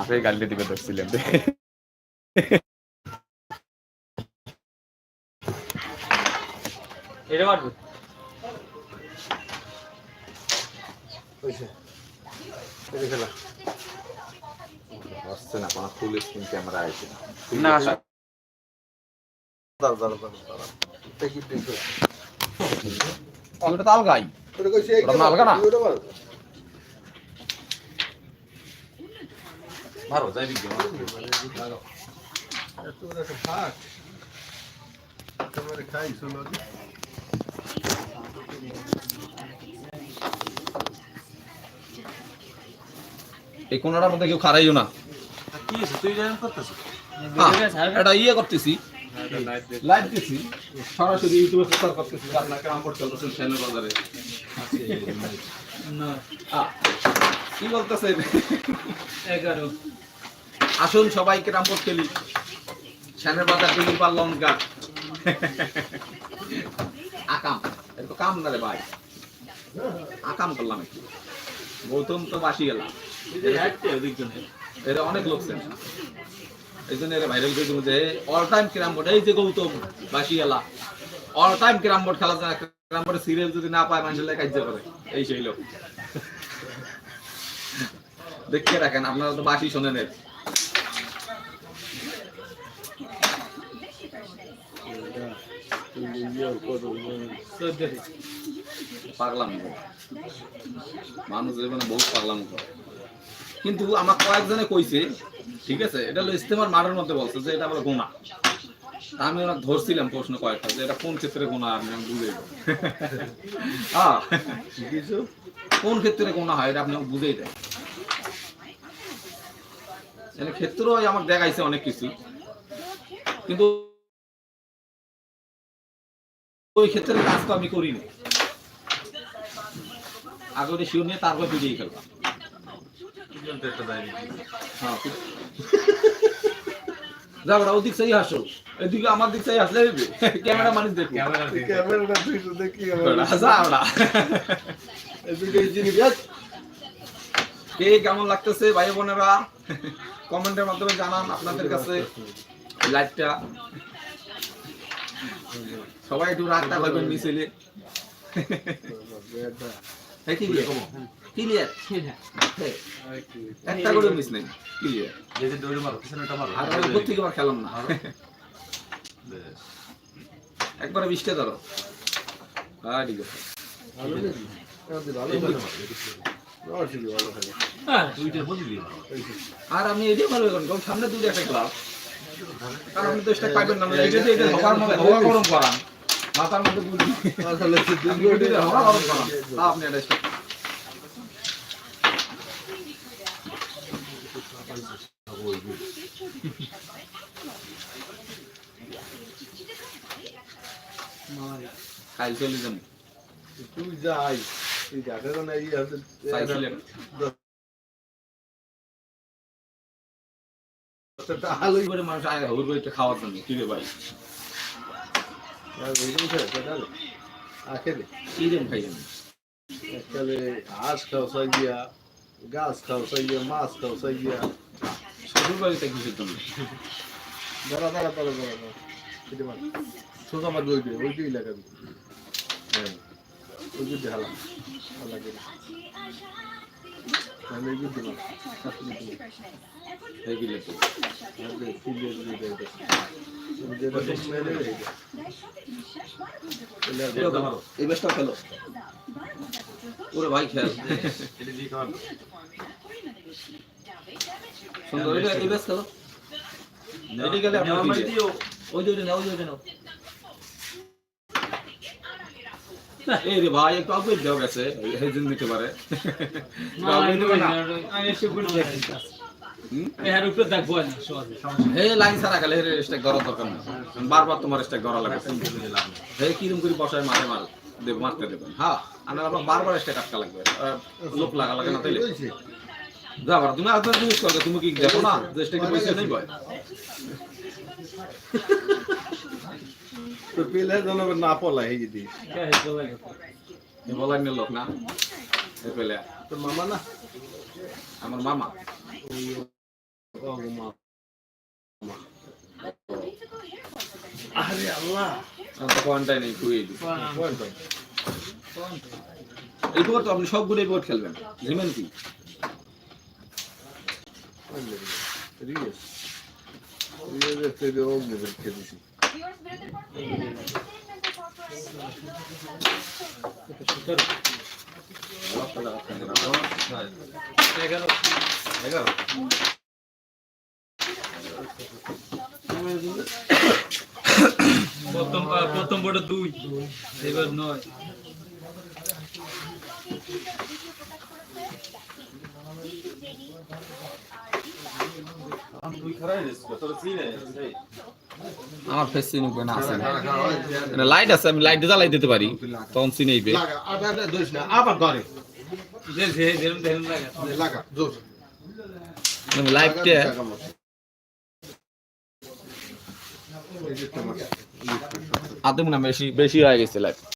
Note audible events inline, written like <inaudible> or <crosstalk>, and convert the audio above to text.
আপে গালি দিবে ধরছিলেন। এটা মারবে? আসছে না কোনো ফুল স্ক্রিন ক্যামেরা আছে না। ওটা ওটা না? আলগা না মারো যাই দিকে এই কোনাটার মধ্যে কেউ খারাইও না। হ্যাঁ, এটা ইয়ে করতেছি। লাইভ দিছি। সরাসরি ইউটিউবে প্রচার করতেছি আপনার কেমন চলতেছেন শ্যানেল বাজারে। কি বলতেছেন? এগারো। আসুন সবাই কেরাম বোর্ড খেলি। শ্যানের বাজার দুই পার লঙ্কা। আকাম। এটা তো কাম না রে ভাই। আকাম করলাম একটু। গৌতম তো বাসি গেলাম এরা অনেক লোক চেনে এই জন্য এরা ভাইরাল করে যে অল টাইম ক্যারাম বোর্ড এই যে গৌতম বাসি গেলা। অল টাইম ক্যারাম বোর্ড খেলা যায় ক্যারাম বোর্ডের সিরিয়াল যদি না পায়, মানুষের কাজ করে। এই সেই লোক। দেখতে রাখেন, আপনারা তো বাসি শোনেন এর চোদ্দটি পাগলাম মানুষ জীবনে বহুত পাগলাম করে কিন্তু আমার কয়েকজনে কইছে ঠিক আছে এটা হলো ইস্তেমার মাঠের মধ্যে বলছে যে এটা আবার গোনা আমি ওনার ধরছিলাম প্রশ্ন কয়েকটা যে এটা কোন ক্ষেত্রে গোনা আপনি আমি বুঝে <laughs> হ্যাঁ কোন ক্ষেত্রে গোনা হয় এটা আপনি বুঝেই দেয় এখানে ক্ষেত্র আমার দেখাইছে অনেক কিছু। কিন্তু ওই ক্ষেত্রে কাজ তো আমি করিনি আগে ওটা শিওর নিয়ে তারপর খেলতাম। হ্যাঁ ওদিক সেই হাসো এদিকে আমার দিক সেই হাসলে ক্যামেরা মানুষ দেখো কে কেমন লাগতেছে ভাই বোনেরা কমেন্টের মাধ্যমে জানান আপনাদের কাছে। লাইভটা। সবাই একটু রাগটা করবেন মিছিলে। হ্যাঁ ক্লিয়ার একটা করে মিস নেই। ক্লিয়ার এই দৌড়ে মারো পিছনেটা মারো। আর আমি উপর থেকে আবার খেলাম না একবারে বৃষ্টি ধরো। হ্যাঁ ঠিক আছে। হ্যাঁ আর আমি এটাই ভালো এখন সামনে দুটো একটা ক্লাব কারণ আপনি তো স্টেক পাইবেন না এটা তো এটা হওয়ার মধ্যে হওয়া গরম করান মাথার মধ্যে বুঝি এটা হওয়া গরম করান। তা আপনি এটা স্টেক চলে যান তুই যাই। তুই যাকে এই দশটা আলু করে মানুষ আয় হুর করে খাওয়ার জন্য। কি রে ভাই? হাঁস খাও সাইয়া গাছ খাও সাইয়া মাছ খাও সাইয়া শ্বশুর বাড়িতে কিসের জন্য? দাঁড়া দাঁড়া দাঁড়া দাঁড়া সোজা মারবে ওই ওই দিয়ে লাগাবি হ্যাঁ ওই হালাম হালা। তাহলে এই বেশটাও খেলো ওরে ভাই খেল সুন্দর এই বেশ খেলো কি যে? ওই যে নাও, ওই যে ওইটা এই রে ভাই একটু দেওয়া গেছে এই জন্য পারে। লাইন গেলে স্টেক দরকার বারবার তোমার স্টেক ধরা লাগে। হে কিরম করে বসায় মারে মার দেব মারতে দেবেন হ্যাঁ আর আবার বারবার স্টেক আটকা লাগবে। লোক লাগা লাগে না তাইলে। হইছে যাবার তুমি আর ইউজ করবে তুমি কি দেখো না? যে স্টেকে পয়সা নেই ভাই তো পেলে যেন না পলা যদি বলার লোক না। এ পেলে। তোর মামা না? আমার মামা। আরে আল্লাহ। কোয়ান্টাই নেই খুবই এই তো আপনি সবগুলো এই পর খেলবেন। জিমেন কি? রিয়েস রিয়েস ও মুভের খেলেছি এগারো এগারো প্রথম প্রথম বোর্ডে দুই এবার নয়। তুই খারাই তোর এই আমার ফেস চিনি না আছে না লাইট আছে আমি লাইট জ্বালাই দিতে পারি তখন চিনেইবে। লাগা আবার না ধরে। যে যে যেরকম দেখেন লাগা লাগা জোর লাইটটা আদে মনে হয় বেশি বেশি হয়ে গেছে লাইট